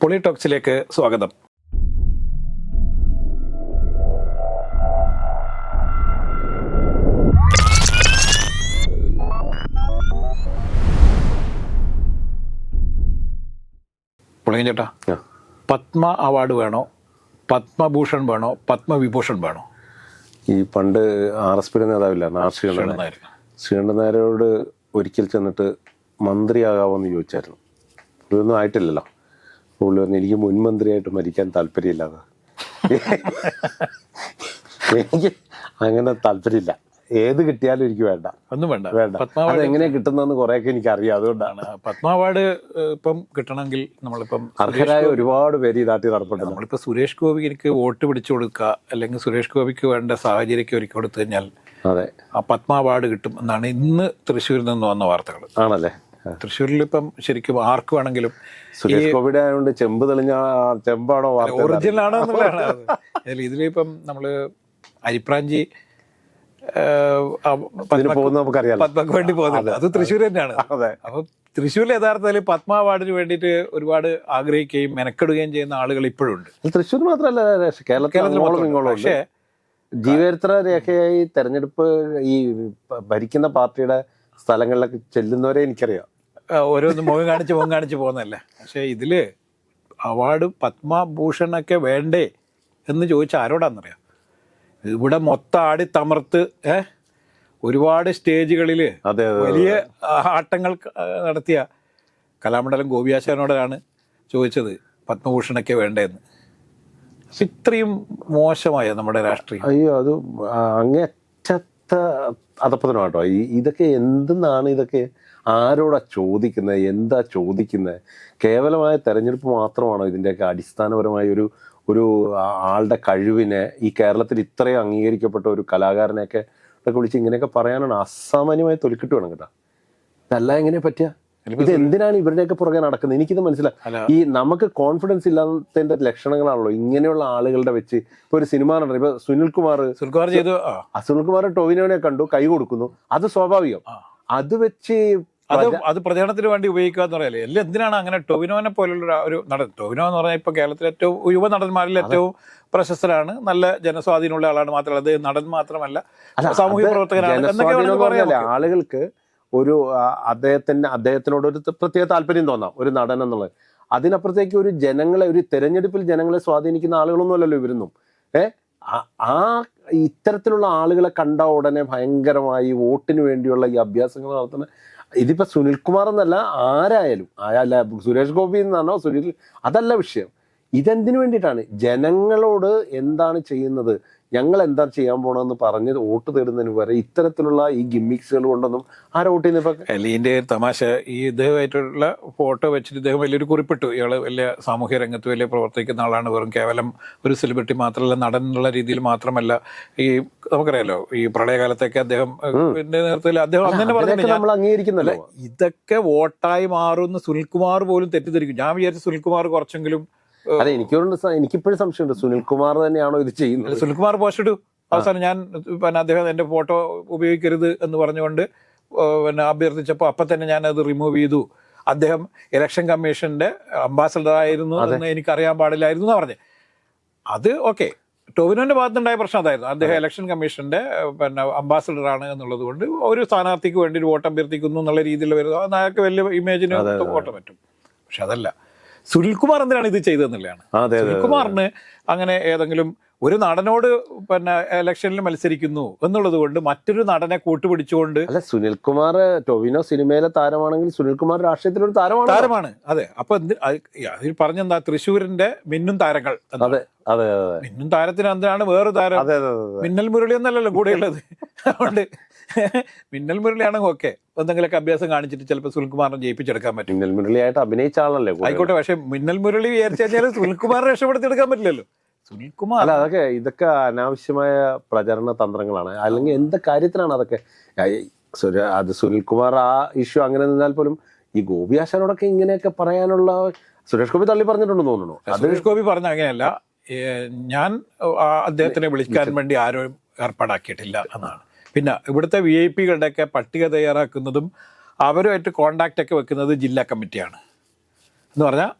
പൊളിടോക്സിലേക്ക് സ്വാഗതം. പൊളിയൻ ചേട്ടാ പത്മ അവാർഡ് വേണോ? പത്മഭൂഷൺ വേണോ? പത്മവിഭൂഷൺ വേണോ? ഈ പണ്ട് ആർ എസ് പിയുടെ നേതാവില്ല ആർ ശ്രീകണ്ഠൻ നായർ. ശ്രീകണ്ഠൻ നായരോട് ഒരിക്കൽ ചെന്നിട്ട് മന്ത്രിയാകാമെന്ന് ചോദിച്ചായിരുന്നു. ഇതൊന്നും ആയിട്ടില്ലല്ലോ. പുള്ളി പറഞ്ഞു എനിക്ക് മുൻമന്ത്രിയായിട്ട് മരിക്കാൻ താല്പര്യമില്ലാതെ എനിക്ക് അങ്ങനെ താല്പര്യമില്ല. ഏത് കിട്ടിയാലും എനിക്ക് വേണ്ട. ഒന്നും വേണ്ട. വേണ്ട. പത്മാവാട് അത് എങ്ങനെയാ കിട്ടുന്നതെന്ന് കുറെയൊക്കെ എനിക്ക് അറിയാം അതുകൊണ്ടാണ് പത്മാവാട് ഇപ്പം കിട്ടണമെങ്കിൽ നമ്മളിപ്പം അർഹരായ ഒരുപാട് പേര് ഈ നാട്ടിൽ നടപ്പുണ്ട് നമ്മളിപ്പോൾ സുരേഷ് എനിക്ക് വോട്ട് പിടിച്ചു കൊടുക്കുക അല്ലെങ്കിൽ സുരേഷ് ഗോപിക്ക് വേണ്ട സാഹചര്യമൊക്കെ ഒരുക്കി കൊടുത്തു കഴിഞ്ഞാൽ അതെ. ആ പത്മാവാർഡ് കിട്ടും എന്നാണ് ഇന്ന് തൃശ്ശൂരിൽ നിന്ന് വന്ന വാർത്തകൾ. ആണല്ലേ. തൃശ്ശൂരിൽ ഇപ്പം ശരിക്കും ആർക്ക് വേണമെങ്കിലും സുരേഷ് ഗോപിയുടെ ആയതുകൊണ്ട് ചെമ്പ് തെളിഞ്ഞ ചെമ്പാണോ ഒറിജിനൽ ആണോ എന്നുള്ളതാണ് ഇതിലിപ്പം നമ്മൾ അരിപ്രാഞ്ചി പത്മക്ക് വേണ്ടി പോകുന്നുണ്ട്. അത് തൃശ്ശൂർ തന്നെയാണ്. അപ്പൊ തൃശ്ശൂരിൽ യഥാർത്ഥത്തിൽ പത്മ അവാർഡിന് വേണ്ടിയിട്ട് ഒരുപാട് ആഗ്രഹിക്കുകയും മെനക്കെടുകയും ചെയ്യുന്ന ആളുകൾ ഇപ്പോഴും ഉണ്ട് തൃശ്ശൂർ മാത്രമല്ല കേരളത്തിൽ പക്ഷേ ജീവചരിത്ര രേഖയായി തെരഞ്ഞെടുപ്പ് ഈ ഭരിക്കുന്ന പാർട്ടിയുടെ സ്ഥലങ്ങളിലൊക്കെ ചെല്ലുന്നവരെ എനിക്കറിയാം. ഓരോന്ന് മുഖം കാണിച്ച് മുഖം കാണിച്ച് പോകുന്നതല്ലേ? പക്ഷേ ഇതിൽ അവാർഡ് പത്മഭൂഷണൊക്കെ വേണ്ടേ എന്ന് ചോദിച്ച ആരോടാന്നറിയാം? ഇവിടെ മൊത്തം ആടി തമർത്ത് ഏ? ഒരുപാട് സ്റ്റേജുകളിൽ വലിയ ആട്ടങ്ങൾ നടത്തിയ കലാമണ്ഡലം ഗോപിയാശാനോടാണ് ചോദിച്ചത് പത്മഭൂഷണൊക്കെ വേണ്ടേന്ന്. പക്ഷെ ഇത്രയും മോശമായ നമ്മുടെ രാഷ്ട്രീയം. അയ്യോ അത് അങ്ങേറ്റത്തെ അധപ്പതനമാട്ടോ ഇതൊക്കെ എന്തെന്നാണ് ഇതൊക്കെ? ആരോടാ ചോദിക്കുന്നത് എന്താ ചോദിക്കുന്നത് കേവലമായ തെരഞ്ഞെടുപ്പ് മാത്രമാണോ ഇതിന്റെയൊക്കെ അടിസ്ഥാനപരമായ ഒരു ഒരു ആളുടെ കഴിവിനെ ഈ കേരളത്തിൽ ഇത്രയും അംഗീകരിക്കപ്പെട്ട ഒരു കലാകാരനെയൊക്കെ ഒക്കെ വിളിച്ച് ഇങ്ങനെയൊക്കെ പറയാനാണ് അസാമാന്യമായ തൊലിക്കിട്ട് വേണം കേട്ടോ. ഇതല്ല എങ്ങനെ പറ്റുക ഇത് എന്തിനാണ് ഇവരുടെയൊക്കെ പുറകെ നടക്കുന്നത്? എനിക്കിത് മനസ്സിലായി. ഈ നമുക്ക് കോൺഫിഡൻസ് ഇല്ലാത്തതിന്റെ ലക്ഷണങ്ങളാണല്ലോ ഇങ്ങനെയുള്ള ആളുകളുടെ വെച്ച് ഇപ്പൊ ഒരു സിനിമ നടന്നു ഇപ്പൊ സുനിൽകുമാർ സുൽക്കുമാർ ചെയ്തു ആ. സുനിൽകുമാർ ടോവിനോനെ കണ്ടു കൈ കൊടുക്കുന്നു. അത് സ്വാഭാവികം. അത് വെച്ച് അത് അത് പ്രചരണത്തിന് വേണ്ടി ഉപയോഗിക്കുക എന്ന് പറയാല്ലേ? എല്ലാം എന്തിനാണ് അങ്ങനെ ടൊവിനോനെ പോലുള്ള ഒരു- നടൻ? ടൊവിനോ എന്ന് പറഞ്ഞാൽ ഇപ്പൊ കേരളത്തിലെ ഏറ്റവും യുവ നടന്മാരിൽ ഏറ്റവും പ്രശസ്തരാണ്. നല്ല ജനസ്വാധീനമുള്ള ആളാണ് മാത്രമല്ല. അത് നടൻ മാത്രമല്ല. സാമൂഹ്യ സാമൂഹിക പ്രവർത്തകരാണ് എന്നൊക്കെ. ആളുകൾക്ക് ഒരു അദ്ദേഹത്തിന് അദ്ദേഹത്തിന്റെ അദ്ദേഹത്തിനോട് ഒരു പ്രത്യേക താല്പര്യം തോന്നാം ഒരു നടൻ എന്നുള്ളത്. അതിനപ്പുറത്തേക്ക് ഒരു ജനങ്ങളെ ഒരു തെരഞ്ഞെടുപ്പിൽ ജനങ്ങളെ സ്വാധീനിക്കുന്ന ആളുകളൊന്നും അല്ലല്ലോ ഇവരൊന്നും. ഏ? ആ ഇത്തരത്തിലുള്ള ആളുകളെ കണ്ട ഉടനെ ഭയങ്കരമായി വോട്ടിന് വേണ്ടിയുള്ള ഈ അഭ്യാസങ്ങൾ നടത്തുന്ന ഇതിപ്പോ സുനിൽകുമാർ എന്നല്ല ആരായാലും. അല്ല സുരേഷ് ഗോപി എന്നാണോ സുനിൽ? അതല്ല വിഷയം. ഇതെന്തിനു വേണ്ടിയിട്ടാണ്? ജനങ്ങളോട് എന്താണ് ചെയ്യുന്നത്? ഞങ്ങൾ എന്താ ചെയ്യാൻ പോണെന്ന് പറഞ്ഞ് വോട്ട് തേടുന്നതിന് വരെ ഇത്തരത്തിലുള്ള ഈ ഗിമ്മിക്സുകൾ കൊണ്ടൊന്നും ആരാ വോട്ട് ചെയ്യുന്ന ഇതിന്റെ തമാശ ഈ ഇദ്ദേഹമായിട്ടുള്ള ഫോട്ടോ വെച്ചിട്ട് ഇദ്ദേഹം വലിയൊരു കുറിപ്പിട്ടു. ഇയാൾ വലിയ സാമൂഹ്യ രംഗത്ത് വലിയ പ്രവർത്തിക്കുന്ന ആളാണ്. വെറും കേവലം ഒരു സെലിബ്രിറ്റി മാത്രമല്ല നടൻ എന്നുള്ള രീതിയിൽ മാത്രമല്ല ഈ നമുക്കറിയാലോ ഈ പ്രളയകാലത്തൊക്കെ അദ്ദേഹം പിന്നെ നേതൃത്വത്തിൽ അദ്ദേഹം അന്ന് നമ്മൾ അംഗീകരിക്കുന്നല്ലോ. ഇതൊക്കെ വോട്ടായി മാറുന്ന സുനിൽകുമാർ പോലും തെറ്റിദ്ധരിക്കും. ഞാൻ വിചാരിച്ചു സുനിൽകുമാർ കുറച്ചെങ്കിലും അതെ എനിക്കൊരു എനിക്കിപ്പോഴും സംശയമുണ്ട്. സുനിൽകുമാർ തന്നെയാണോ ഇത് ചെയ്യുന്നത്? സുനിൽകുമാർ പോസ്റ്റ് ഇട്ടു അവസാനം ഞാൻ പിന്നെ അദ്ദേഹം എന്റെ ഫോട്ടോ ഉപയോഗിക്കരുത് എന്ന് പറഞ്ഞുകൊണ്ട് പിന്നെ അഭ്യർത്ഥിച്ചപ്പോൾ അപ്പൊ തന്നെ ഞാൻ അത് റിമൂവ് ചെയ്തു. അദ്ദേഹം ഇലക്ഷൻ കമ്മീഷന്റെ അംബാസഡർ ആയിരുന്നു എന്ന് എനിക്ക് അറിയാൻ പാടില്ലായിരുന്നു എന്ന് പറഞ്ഞത് അത് ഓക്കെ ടോവിനോന്റെ ഭാഗത്തുണ്ടായ പ്രശ്നം അതായിരുന്നു. അദ്ദേഹം ഇലക്ഷൻ കമ്മീഷന്റെ പിന്നെ അംബാസഡർ ആണ് എന്നുള്ളത് കൊണ്ട് ഒരു സ്ഥാനാർത്ഥിക്ക് വേണ്ടി ഒരു വോട്ട് അഭ്യർത്ഥിക്കുന്നു എന്നുള്ള രീതിയിൽ വരുന്നത് അതൊക്കെ വലിയ ഇമേജിന് വോട്ട് പറ്റും. പക്ഷെ അതല്ല. സുനിൽകുമാർ എന്തിനാണ് ഇത് ചെയ്തതെന്നുള്ളതാണ്. സുനിൽകുമാറിന് അങ്ങനെ ഏതെങ്കിലും ഒരു നടനോട് പിന്നെ ഇലക്ഷനിൽ മത്സരിക്കുന്നു എന്നുള്ളത് കൊണ്ട് മറ്റൊരു നടനെ കൂട്ടുപിടിച്ചുകൊണ്ട് അല്ല സുനിൽകുമാർ ടൊവിനോ സിനിമയിലെ താരമാണെങ്കിൽ സുനിൽകുമാർ രാഷ്ട്രീയത്തിലൊരു താരമാണ്. താരമാണ്. അതെ. അപ്പൊ അതിൽ പറഞ്ഞെന്താ? തൃശ്ശൂരിന്റെ മിന്നും താരങ്ങൾ അതെ അതെ മിന്നും താരത്തിന് എന്തിനാണ് വേറെ താരം? മിന്നൽ മുരളി എന്നല്ലല്ലോ കൂടെയുള്ളത്. അതുകൊണ്ട് മിന്നൽ മുരളിയാണെങ്കിൽ ഓക്കെ എന്തെങ്കിലുമൊക്കെ അഭ്യാസം കാണിച്ചിട്ട് ചിലപ്പോൾ സുനിൽകുമാറിനെ ജയിപ്പിച്ചെടുക്കാൻ പറ്റും. മിന്നൽ മുരളിയായിട്ട് അഭിനയിച്ച ആളല്ലേ ആയിക്കോട്ടെ പക്ഷെ മിന്നൽ മുരളി വിചാരിച്ചു കഴിഞ്ഞാൽ സുനിൽകുമാറിനെ രക്ഷപ്പെടുത്തിയെടുക്കാൻ പറ്റില്ലല്ലോ. സുനിൽകുമാർ അല്ല അതൊക്കെ ഇതൊക്കെ അനാവശ്യമായ പ്രചരണ തന്ത്രങ്ങളാണ്. അല്ലെങ്കിൽ എന്ത് കാര്യത്തിനാണ് അതൊക്കെ? അത് സുനിൽകുമാർ ആ ഇഷ്യൂ അങ്ങനെ നിന്നാൽ പോലും ഈ ഗോപി ആശാനോടൊക്കെ ഇങ്ങനെയൊക്കെ പറയാനുള്ള സുരേഷ് ഗോപി തള്ളി പറഞ്ഞിട്ടുണ്ടെന്ന് തോന്നുന്നു. സുരേഷ് ഗോപി പറഞ്ഞ അങ്ങനെയല്ല. ഞാൻ അദ്ദേഹത്തിനെ വിളിക്കാൻ വേണ്ടി ആരും ഏർപ്പാടാക്കിയിട്ടില്ല എന്നാണ്. പിന്നെ ഇവിടുത്തെ വി ഐ പികളുടെയൊക്കെ പട്ടിക തയ്യാറാക്കുന്നതും അവരുമായിട്ട് കോണ്ടാക്റ്റ് ഒക്കെ വെക്കുന്നത് ജില്ലാ കമ്മിറ്റിയാണ്. എന്ന് പറഞ്ഞാൽ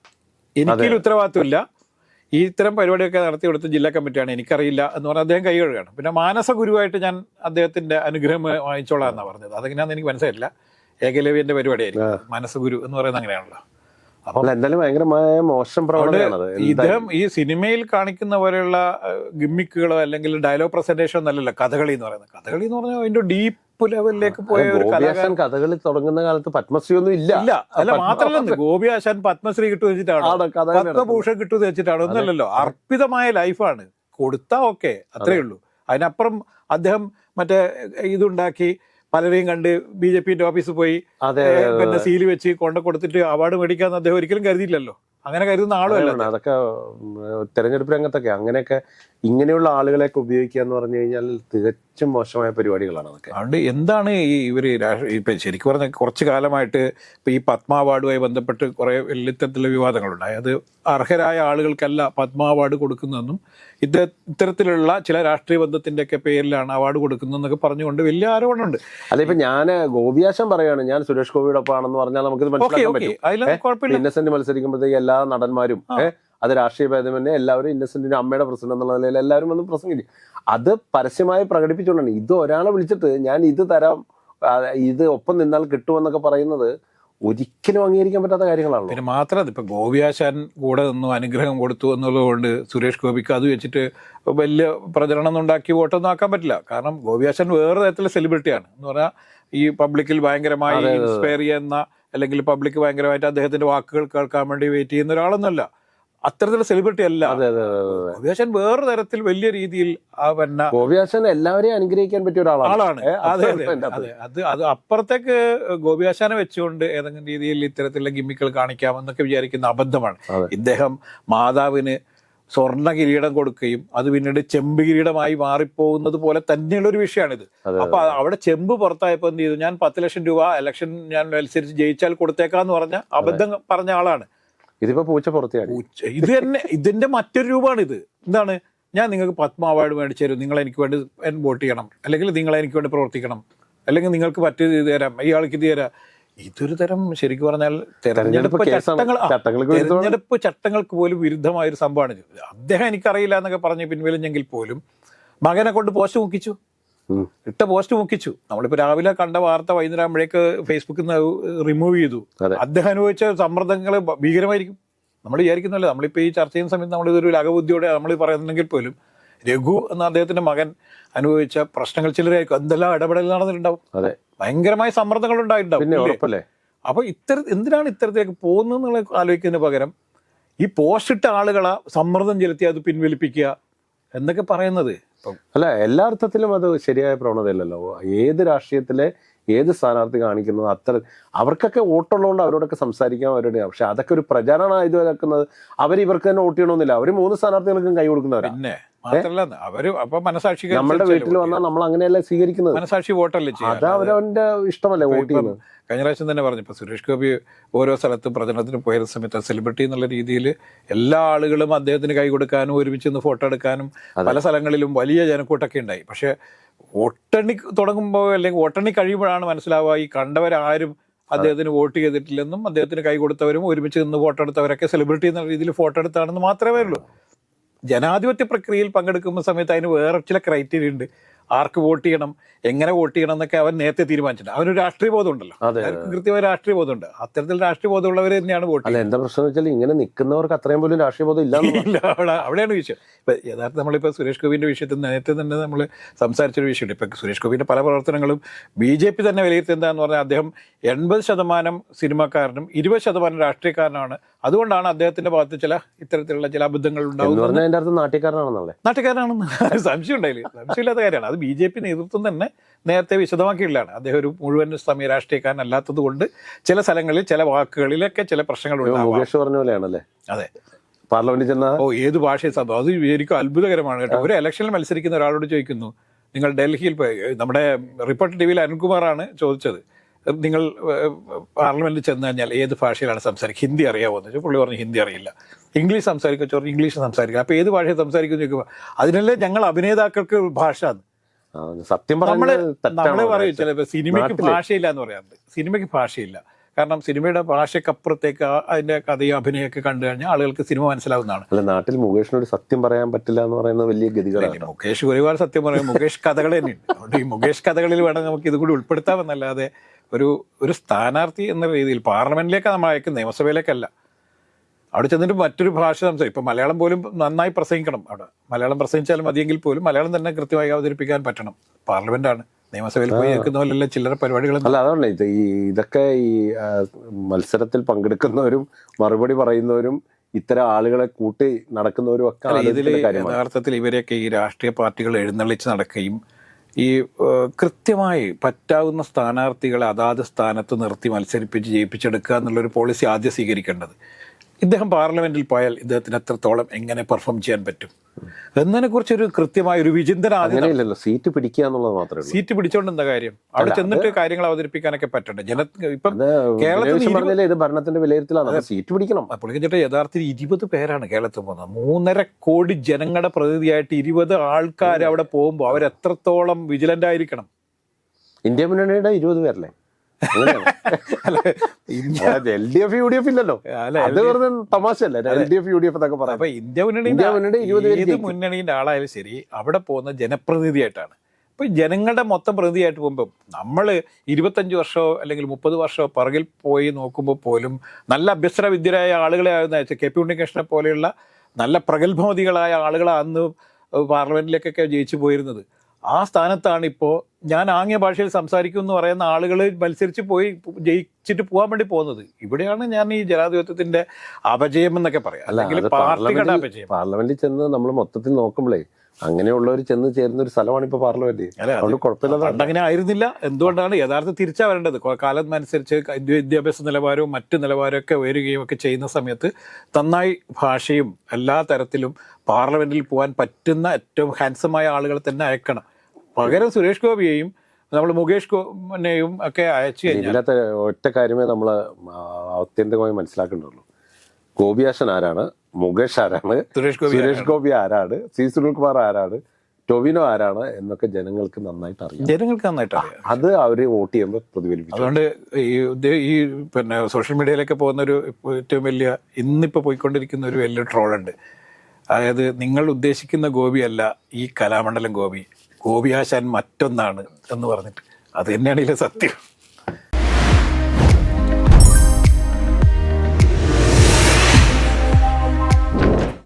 എനിക്കൊരു ഉത്തരവാദിത്വമില്ല. ഈ ഇത്തരം പരിപാടിയൊക്കെ നടത്തി കൊടുത്ത ജില്ലാ കമ്മിറ്റിയാണ്. എനിക്കറിയില്ല എന്ന് പറഞ്ഞാൽ അദ്ദേഹം കൈ കഴുകുകയാണ്. പിന്നെ മാനസ ഗുരുവായിട്ട് ഞാൻ അദ്ദേഹത്തിന്റെ അനുഗ്രഹം വാങ്ങിച്ചോളാം എന്നാണ് പറഞ്ഞത്. അതെങ്ങനെയാണെന്ന് എനിക്ക് മനസ്സിലായില്ല ഏകലവ്യന്റെ പരിപാടിയായിരിക്കും. മാനസ ഗുരു എന്ന് പറയുന്നത് അങ്ങനെയാണല്ലോ. അപ്പം അല്ല എന്തായാലും ഭയങ്കരമായ മോശം ഇദ്ദേഹം ഈ സിനിമയിൽ കാണിക്കുന്ന പോലെയുള്ള ഗിമ്മിക്കുകളോ അല്ലെങ്കിൽ ഡയലോഗ് പ്രസന്റേഷൻ ഒന്നല്ലല്ലോ കഥകളി എന്ന് പറയുന്നത്. കഥകളി എന്ന് പറഞ്ഞാൽ അതിന്റെ ഡീപ്പ് ലെവലിലേക്ക് പോയ ഒരു കലാകാരൻ. കഥകളി തുടങ്ങുന്ന കാലത്ത് പത്മശ്രീ ഒന്നും ഇല്ല. ഇല്ല. അല്ല മാത്രമല്ല ഗോപി ആശാൻ പത്മശ്രീ കിട്ടുമെന്ന് വെച്ചിട്ടാണ്? പത്മഭൂഷൺ കിട്ടുമെന്ന് വെച്ചിട്ടാണ്? ഒന്നല്ലല്ലോ അർപ്പിതമായ ലൈഫാണ്. കൊടുത്താ ഓക്കെ അത്രേ ഉള്ളൂ. അതിനപ്പുറം അദ്ദേഹം മറ്റേ ഇതുണ്ടാക്കി പലരെയും കണ്ട് ബി ജെ പിന്റെ ഓഫീസിൽ പോയി പിന്നെ സീൽ വെച്ച് കൊണ്ട കൊടുത്തിട്ട് അവാർഡ് മേടിക്കാന്ന് അദ്ദേഹം ഒരിക്കലും കരുതിയില്ലല്ലോ. അങ്ങനെ കരുതുന്ന ആളുമല്ല അതൊക്കെ തെരഞ്ഞെടുപ്പ് രംഗത്തൊക്കെ അങ്ങനെയൊക്കെ ഇങ്ങനെയുള്ള ആളുകളെയൊക്കെ ഉപയോഗിക്കുക എന്ന് പറഞ്ഞു കഴിഞ്ഞാൽ തികച്ചും മോശമായ പരിപാടികളാണ് അതൊക്കെ. അതുകൊണ്ട് എന്താണ് ഈ ഇവർ ഇപ്പം ശരിക്കും പറഞ്ഞാൽ കുറച്ച് കാലമായിട്ട് ഇപ്പം ഈ പത്മ അവാർഡുമായി ബന്ധപ്പെട്ട് കുറേ ഇത്തരത്തിലുള്ള വിവാദങ്ങളുണ്ടായി. അത് അർഹരായ ആളുകൾക്കല്ല പത്മ അവാർഡ് കൊടുക്കുന്നതെന്നും ഇത് ഇത്തരത്തിലുള്ള ചില രാഷ്ട്രീയ ബന്ധത്തിന്റെ ഒക്കെ പേരിലാണ് അവാർഡ് കൊടുക്കുന്നതെന്നൊക്കെ പറഞ്ഞുകൊണ്ട് വലിയ ആരോപണമുണ്ട്. അല്ല ഇപ്പം ഞാൻ ഗോപിയാശം പറയുകയാണ് ഞാൻ സുരേഷ് ഗോപിയോടൊപ്പം ആണെന്ന് പറഞ്ഞാൽ നമുക്കിത് മനസ്സിലാക്കാൻ പറ്റും. ഇന്നസെന്റ് മത്സരിക്കുമ്പോഴത്തേക്ക് എല്ലാ നടന്മാരും അത് രാഷ്ട്രീയ ഭേദമന്യേ എല്ലാവരും ഇന്നസെന്റിന്റെ അമ്മയുടെ പ്രസിഡന്റ് എന്നുള്ള നിലയിൽ എല്ലാവരും വന്ന് പ്രസംഗിക്കും. അത് പരസ്യമായി പ്രകടിപ്പിച്ചുകൊണ്ടാണ്. ഇത് ഒരാളെ വിളിച്ചിട്ട് ഞാൻ ഇത് തരാം ഇത് ഒപ്പം നിന്നാൽ കിട്ടുമെന്നൊക്കെ പറയുന്നത് ഒരിക്കലും അംഗീകരിക്കാൻ പറ്റാത്ത കാര്യങ്ങളാണ് പിന്നെ മാത്രമല്ല ഇപ്പൊ ഗോപിയാശാൻ കൂടെ നിന്നു അനുഗ്രഹം കൊടുത്തു എന്നുള്ളതുകൊണ്ട് സുരേഷ് ഗോപിക്ക് അത് വെച്ചിട്ട് വലിയ പ്രചരണം ഉണ്ടാക്കി വോട്ടൊന്നും ആക്കാൻ പറ്റില്ല. കാരണം ഗോപിയാശാൻ വേറെ തരത്തിലെ സെലിബ്രിറ്റിയാണ് എന്ന് പറഞ്ഞാൽ ഈ പബ്ലിക്കിൽ ഭയങ്കരമായി ഇൻസ്പയർ ചെയ്യുന്ന അല്ലെങ്കിൽ പബ്ലിക് ഭയങ്കരമായിട്ട് അദ്ദേഹത്തിന്റെ വാക്കുകൾ കേൾക്കാൻ വേണ്ടി വെയിറ്റ് ചെയ്യുന്ന ഒരാളൊന്നുമല്ല. അത്തരത്തിലുള്ള സെലിബ്രിറ്റി അല്ല. അതെ അതെ അതെ, അതെ. വേറെ തരത്തിൽ വലിയ രീതിയിൽ ഗോപിയാശൻ എല്ലാവരെയും അനുഗ്രഹിക്കാൻ പറ്റിയ ഒരാളാണ്. ആളാണ്. അതെ അതെ അതെ. അത് അപ്പുറത്തേക്ക് ഗോപിയാശാനെ വെച്ചുകൊണ്ട് ഏതെങ്കിലും രീതിയിൽ ഇത്തരത്തിലുള്ള ഗിമ്മിക്കൾ കാണിക്കാമെന്നൊക്കെ വിചാരിക്കുന്ന അബദ്ധമാണ്. ഇദ്ദേഹം മാതാവിന് സ്വർണ കിരീടം കൊടുക്കുകയും അത് പിന്നീട് ചെമ്പ് കിരീടമായി മാറിപ്പോകുന്നത് പോലെ തന്നെയുള്ള ഒരു വിഷയമാണിത്. അപ്പൊ അവിടെ ചെമ്പ് പുറത്തായപ്പോ എന്ത് ചെയ്തു? ഞാൻ പത്ത് ലക്ഷം രൂപ ഇലക്ഷൻ ഞാൻ മത്സരിച്ച് ജയിച്ചാൽ കൊടുത്തേക്കാന്ന് പറഞ്ഞ അബദ്ധം പറഞ്ഞ ആളാണ്. ഇതിപ്പോ പൂച്ച പുറത്തെയാണ് ഇത് തന്നെ ഇതിന്റെ മറ്റൊരു രൂപമാണ് ഇത് എന്താണ്? ഞാൻ നിങ്ങൾക്ക് പത്മ അവാർഡ് മേടിച്ചു തരും. നിങ്ങൾ എനിക്ക് വേണ്ടി വോട്ട് ചെയ്യണം. അല്ലെങ്കിൽ നിങ്ങൾ എനിക്ക് വേണ്ടി പ്രവർത്തിക്കണം. അല്ലെങ്കിൽ നിങ്ങൾക്ക് പറ്റിയത് ഇത് തരാം. ഇയാൾക്ക് ഇത് തരാം. ഇതൊരു തരം ശരിക്കും പറഞ്ഞാൽ തെരഞ്ഞെടുപ്പ് ചട്ടങ്ങൾ തെരഞ്ഞെടുപ്പ് ചട്ടങ്ങൾക്ക് പോലും വിരുദ്ധമായ ഒരു സംഭവമാണ്. അദ്ദേഹം എനിക്കറിയില്ല എന്നൊക്കെ പറഞ്ഞ് പിൻവലിഞ്ഞെങ്കിൽ പോലും മകനെ കൊണ്ട് പോസ്റ്റ് മുക്കിച്ചു. ഇട്ട പോസ്റ്റ് മുക്കിച്ചു നമ്മളിപ്പോ രാവിലെ കണ്ട വാർത്ത വൈകുന്നേരം ആകുമ്പോഴേക്ക് ഫേസ്ബുക്കിൽ നിന്ന് റിമൂവ് ചെയ്തു. അദ്ദേഹം അനുഭവിച്ച സമ്മർദ്ദങ്ങൾ ഭീകരമായിരിക്കും. നമ്മൾ വിചാരിക്കുന്നില്ല നമ്മളിപ്പോൾ ഈ ചർച്ച ചെയ്യുന്ന സമയത്ത് നമ്മൾ ഇതൊരു ലഘബുദ്ധിയോടെ നമ്മൾ പറയുന്നുണ്ടെങ്കിൽ പോലും രഘു എന്ന അദ്ദേഹത്തിന്റെ മകൻ അനുഭവിച്ച പ്രശ്നങ്ങൾ ചിലരായിരിക്കും. എന്തെല്ലാം ഇടപെടൽ നടന്നിട്ടുണ്ടാവും. അതെ. ഭയങ്കരമായ സമ്മർദ്ദങ്ങൾ ഉണ്ടായിട്ടുണ്ടാവും. അപ്പൊ ഇത്തര എന്തിനാണ് ഇത്തരത്തിലേക്ക് പോകുന്നതെന്നുള്ള ആലോചിക്കുന്നതിന് പകരം ഈ പോസ്റ്റിട്ട ആളുകളെ സമ്മർദ്ദം ചെലുത്തി അത് പിൻവലിപ്പിക്കുക എന്നൊക്കെ പറയുന്നത്. അല്ല എല്ലാ അർത്ഥത്തിലും അത് ശരിയായ പ്രവണതയല്ലല്ലോ. ഏത് രാഷ്ട്രീയത്തിലെ ഏത് സ്ഥാനാർത്ഥി കാണിക്കുന്നത് അത്ര അവർക്കൊക്കെ വോട്ടുള്ളതുകൊണ്ട് അവരോടൊക്കെ സംസാരിക്കാം അവരുടെ പക്ഷെ അതൊക്കെ ഒരു പ്രചാരണ ഇത് അവർ ഇവർക്ക് തന്നെ വോട്ട് ചെയ്യണമെന്നില്ല. അവർ മൂന്ന് സ്ഥാനാർത്ഥികൾക്കും കൈ കൊടുക്കുന്നവരാ. പിന്നെ മാത്രല്ല അവർ അപ്പൊ മനസാക്ഷി നമ്മുടെ വീട്ടിൽ വന്നാൽ നമ്മൾ അങ്ങനെയല്ല സ്വീകരിക്കുന്നത്? മനസാക്ഷി വോട്ടല്ലേ അത് അവരവന്റെ ഇഷ്ടമല്ലേ വോട്ട് ചെയ്യുന്നത്? കഴിഞ്ഞ പ്രാവശ്യം തന്നെ പറഞ്ഞു ഇപ്പൊ സുരേഷ് ഗോപി ഓരോ സ്ഥലത്തും പ്രചരണത്തിന് പോയ സമയത്ത് സെലിബ്രിറ്റി എന്നുള്ള രീതിയിൽ എല്ലാ ആളുകളും അദ്ദേഹത്തിന് കൈ കൊടുക്കാനും ഒരുമിച്ച് നിന്ന് ഫോട്ടോ എടുക്കാനും പല സ്ഥലങ്ങളിലും വലിയ ജനക്കൂട്ടൊക്കെ ഉണ്ടായി. പക്ഷെ വോട്ടെണ്ണി തുടങ്ങുമ്പോൾ അല്ലെങ്കിൽ വോട്ടെണ്ണി കഴിയുമ്പോഴാണ് മനസ്സിലാവുക ഈ കണ്ടവരാരും അദ്ദേഹത്തിന് വോട്ട് ചെയ്തിട്ടില്ലെന്നും അദ്ദേഹത്തിന് കൈ കൊടുത്തവരും ഒരുമിച്ച് നിന്ന് ഫോട്ടോ എടുത്തവരൊക്കെ സെലിബ്രിറ്റി എന്ന രീതിയിൽ ഫോട്ടോ എടുത്താണെന്ന് മാത്രമേ ഉള്ളൂ. ജനാധിപത്യ പ്രക്രിയയിൽ പങ്കെടുക്കുന്ന സമയത്ത് അതിന് വേറെ ചില ക്രൈറ്റീരിയ ഉണ്ട്. ആർക്ക് വോട്ട് ചെയ്യണം എങ്ങനെ വോട്ട് ചെയ്യണം എന്നൊക്കെ അവൻ നേരത്തെ തീരുമാനിച്ചിട്ടുണ്ട്. അവനൊരു രാഷ്ട്രീയ ബോധമുണ്ടല്ലോ. കൃത്യമായ രാഷ്ട്രീയ ബോധമുണ്ട്. അത്തരത്തിൽ രാഷ്ട്രീയ ബോധമുള്ളവർ തന്നെയാണ് വോട്ട് അല്ല എന്താ പ്രശ്നം വെച്ചാൽ ഇങ്ങനെ നിൽക്കുന്നവർക്ക് അത്രയും പോലും രാഷ്ട്രീയ ബോധം ഇല്ല ഇല്ല അവിടെ അവിടെയാണ് വിഷയം. ഇപ്പൊ യഥാർത്ഥം നമ്മളിപ്പോ സുരേഷ് ഗോപിന്റെ വിഷയത്തിൽ നേരത്തെ തന്നെ നമ്മൾ സംസാരിച്ചൊരു വിഷയമുണ്ട്. ഇപ്പൊ സുരേഷ് ഗോപിന്റെ പല പ്രവർത്തനങ്ങളും ബി ജെ പി തന്നെ വിലയിരുത്തി എന്താന്ന് പറഞ്ഞാൽ അദ്ദേഹം എൺപത് ശതമാനം സിനിമാക്കാരനും ഇരുപത് ശതമാനം രാഷ്ട്രീയക്കാരനാണ് അതുകൊണ്ടാണ് അദ്ദേഹത്തിന്റെ ഭാഗത്ത് ചില ഇത്തരത്തിലുള്ള ചില അബദ്ധങ്ങൾ ഉണ്ടാവുന്നത്. നാട്ടുകാരനാണെന്നല്ലേ നാട്ടുകാരാണെന്ന് സംശയം ഉണ്ടായില്ല സംശയമില്ലാത്ത കാര്യമാണ്. അത് ബി ജെ പി നേതൃത്വം തന്നെ നേരത്തെ വിശദമാക്കിയുള്ളതാണ് അദ്ദേഹം ഒരു മുഴുവൻ സമയ രാഷ്ട്രീയക്കാരനല്ലാത്തത് കൊണ്ട് ചില സ്ഥലങ്ങളിൽ ചില വാക്കുകളിലൊക്കെ ചില പ്രശ്നങ്ങൾ ഉണ്ടാവാം. പോലെയാണല്ലേ? അതെ. പാർലമെന്റിൽ ചെന്ന? ഓ ഏത് ഭാഷയെ സംഭവം അത് ശരിക്കും അത്ഭുതകരമാണ് കേട്ടോ. ഒരു ഇലക്ഷനിൽ മത്സരിക്കുന്ന ഒരാളോട് ചോദിക്കുന്നു നിങ്ങൾ ഡൽഹിയിൽ പോയി നമ്മുടെ റിപ്പോർട്ട് ടി വിയിൽ അനിൽകുമാറാണ് ചോദിച്ചത്. നിങ്ങൾ പാർലമെന്റിൽ പാർലമെന്റിൽ ചെന്ന് കഴിഞ്ഞാൽ ഏത് ഭാഷയിലാണ് സംസാരിക്കുക? ഹിന്ദി അറിയാമോ എന്ന് ചോദിച്ചു പുള്ളി പറഞ്ഞു ഹിന്ദി അറിയില്ല. ഇംഗ്ലീഷ് സംസാരിക്കുക ചോദിച്ചു ഇംഗ്ലീഷ് സംസാരിക്കുക അപ്പോൾ ഏത് ഭാഷയിൽ സംസാരിക്കുന്നു ചോദിക്കുമ്പോൾ അതിനല്ലേ ഞങ്ങൾ അഭിനേതാക്കൾക്ക് ഭാഷ സത്യം നമ്മൾ നമ്മളെ പറയും ചിലപ്പോ സിനിമയ്ക്ക് ഭാഷയില്ല എന്ന് പറയാറുണ്ട്. സിനിമയ്ക്ക് ഭാഷയില്ല. കാരണം സിനിമയുടെ ഭാഷയ്ക്കപ്പുറത്തേക്ക് ആ- അതിന്റെ കഥയും അഭിനയമൊക്കെ കണ്ടു കഴിഞ്ഞാൽ ആളുകൾക്ക് സിനിമ മനസ്സിലാവുന്നതാണ്. അല്ല നാട്ടിൽ മുകേഷിനോട് സത്യം പറയാൻ പറ്റില്ല എന്ന് പറയുന്ന വലിയ ഗതികളാണ്. മുകേഷ് ഒരുപാട് സത്യം പറയും. മുകേഷ് കഥകൾ തന്നെയുണ്ട്. അതുകൊണ്ട് ഈ മുകേഷ് കഥകളിൽ വേണം നമുക്ക് ഇത് കൂടി ഉൾപ്പെടുത്താമെന്നല്ലാതെ ഒരു ഒരു സ്ഥാനാർത്ഥി എന്ന രീതിയിൽ പാർലമെന്റിലേക്ക് നമ്മൾ അയക്കും നിയമസഭയിലേക്കല്ല. അവിടെ ചെന്നിട്ട് മറ്റൊരു ഭാഷ സംസാരിക്കും ഇപ്പം മലയാളം പോലും നന്നായി പ്രസംഗിക്കണം അവിടെ. മലയാളം പ്രസംഗിച്ചാലും മതിയെങ്കിൽ പോലും മലയാളം തന്നെ കൃത്യമായി അവതരിപ്പിക്കാൻ പറ്റണം. പാർലമെന്റാണ്. നിയമസഭയിൽ പോയി നിൽക്കുന്ന പോലെയുള്ള ചില്ലറ പരിപാടികൾ അല്ല അതാണ് ഇത് ഈ ഇതൊക്കെ ഈ മത്സരത്തിൽ പങ്കെടുക്കുന്നവരും മറുപടി പറയുന്നവരും ഇത്തരം ആളുകളെ കൂട്ടി നടക്കുന്നവരും ഒക്കെ ഇതിൽ യഥാർത്ഥത്തിൽ ഇവരെയൊക്കെ ഈ രാഷ്ട്രീയ പാർട്ടികൾ എഴുന്നള്ളിച്ച് നടക്കുകയും ഈ കൃത്യമായി പറ്റാവുന്ന സ്ഥാനാർത്ഥികളെ അതാത് സ്ഥാനത്ത് നിർത്തി മത്സരിപ്പിച്ച് ജയിപ്പിച്ചെടുക്കുക എന്നുള്ളൊരു പോളിസി ആദ്യം സ്വീകരിക്കേണ്ടത്. ഇദ്ദേഹം പാർലമെന്റിൽ പോയാൽ ഇദ്ദേഹത്തിന് എത്രത്തോളം എങ്ങനെ പെർഫോം ചെയ്യാൻ പറ്റും? എന്നതിനെ കുറിച്ചൊരു കൃത്യമായ ഒരു വിചിന്തന ആദ്യം സീറ്റ് പിടിക്കുക എന്നുള്ളത് മാത്രമേ സീറ്റ് പിടിച്ചോണ്ട് എന്താ കാര്യം? അവിടെ ചെന്നിട്ട് കാര്യങ്ങൾ അവതരിപ്പിക്കാനൊക്കെ പറ്റണ്ട? ജന ഇപ്പം കേരളത്തിൽ ഇത് ഭരണത്തിന്റെ വിലയിരുത്തലാണ്. സീറ്റ് പിടിക്കണം. പുള്ളിക്കഞ്ചേട്ട യഥാർത്ഥത്തിൽ ഇരുപത് പേരാണ് കേരളത്തിൽ പോകുന്നത്. മൂന്നര കോടി ജനങ്ങളുടെ പ്രതിനിധിയായിട്ട് ഇരുപത് ആൾക്കാർ അവിടെ പോകുമ്പോൾ അവരെത്രത്തോളം വിജിലന്റ് ആയിരിക്കണം? ഇന്ത്യ മുന്നണിയുടെ ഇരുപത് പേരല്ലേ? അല്ല, L D F U D F ഇല്ലല്ലോ. അല്ല, അത് വെറുതെ തമാശയല്ലേ? L D F U D F എന്നൊക്കെ പറയാം അപ്പൊ ഇന്ത്യ മുന്നണി ഇന്ത്യ മുന്നണി ഇരുപത് ഏത് മുന്നണിയുടെ ആളായാലും ശരി അവിടെ പോകുന്ന ജനപ്രതിനിധിയായിട്ടാണ്. ഇപ്പൊ ജനങ്ങളുടെ മൊത്തം പ്രതിനിധിയായിട്ട് പോകുമ്പോൾ നമ്മൾ ഇരുപത്തഞ്ച് വർഷമോ അല്ലെങ്കിൽ മുപ്പത് വർഷമോ പിറകിൽ പോയി നോക്കുമ്പോൾ പോലും നല്ല അഭ്യസ്തര വിദ്യരായ ആളുകളെ ആയിരുന്നു. കെ പി ഉണ്ണികൃഷ്ണനെ പോലെയുള്ള നല്ല പ്രഗത്ഭമതികളായ ആളുകളാണ് അന്ന് പാർലമെന്റിലേക്കൊക്കെ ജയിച്ചു പോയിരുന്നത്. ആ സ്ഥാനത്താണ് ഇപ്പോൾ ഞാൻ ആംഗ്യ ഭാഷയിൽ സംസാരിക്കും എന്ന് പറയുന്ന ആളുകൾ മത്സരിച്ച് പോയി ജയിച്ചിട്ട് പോകാൻ വേണ്ടി പോകുന്നത്. ഇവിടെയാണ് ഞാൻ ഈ ജനാധിപത്യത്തിന്റെ അപജയം എന്നൊക്കെ പറയാം. അല്ലെങ്കിൽ പാർലമെന്റിൽ ചെന്ന് നമ്മൾ മൊത്തത്തിൽ നോക്കുമ്പോഴേ അങ്ങനെയുള്ളവർ ചെന്ന് ചേരുന്ന ഒരു സ്ഥലമാണ് ഇപ്പൊ പാർലമെന്റ് അതുകൊണ്ട് കുഴപ്പമില്ലാതെ അങ്ങനെ ആയിരുന്നില്ല. എന്തുകൊണ്ടാണ് യഥാർത്ഥ തിരിച്ചാ വരേണ്ടത്? കാലം അനുസരിച്ച് വിദ്യാഭ്യാസ നിലവാരവും മറ്റ് നിലവാരവും ഒക്കെ ഉയരുകയും ഒക്കെ ചെയ്യുന്ന സമയത്ത് നന്നായി ഭാഷയും എല്ലാ തരത്തിലും പാർലമെന്റിൽ പോകാൻ പറ്റുന്ന ഏറ്റവും ഹാൻസമായ ആളുകളെ തന്നെ അയക്കണം. പകരം സുരേഷ് ഗോപിയെയും നമ്മൾ മുകേഷ് ഗോപിനെയും ഒക്കെ അയച്ചു ഇതിനകത്ത് ഒറ്റ കാര്യമേ നമ്മൾ ആത്യന്തികമായി മനസ്സിലാക്കേണ്ടതുള്ളൂ. ഗോപിയാശൻ ആരാണ്? മുകേഷ് ആരാണ് സുരേഷ് ഗോപി ആരാണ്? സി സുനിൽകുമാർ ആരാണ്? ടൊവിനോ ആരാണ്? എന്നൊക്കെ ജനങ്ങൾക്ക് നന്നായിട്ട് അറിയാം. ജനങ്ങൾക്ക് നന്നായിട്ട് അറിയാം. അത് അവർ വോട്ട് ചെയ്യുമ്പോൾ പ്രതിഫലിപ്പിക്കും അതുകൊണ്ട് ഈ പിന്നെ സോഷ്യൽ മീഡിയയിലൊക്കെ പോകുന്ന ഒരു ഏറ്റവും വലിയ ഇന്നിപ്പോൾ പോയിക്കൊണ്ടിരിക്കുന്ന ഒരു വലിയ ട്രോളുണ്ട്. അതായത് നിങ്ങൾ ഉദ്ദേശിക്കുന്ന ഗോപിയല്ല ഈ കലാമണ്ഡലം ഗോപി. ഗോപിയാശാൻ മറ്റൊന്നാണ് എന്ന് പറഞ്ഞിട്ട്. അത് തന്നെയാണ് ഇതിലെ സത്യം.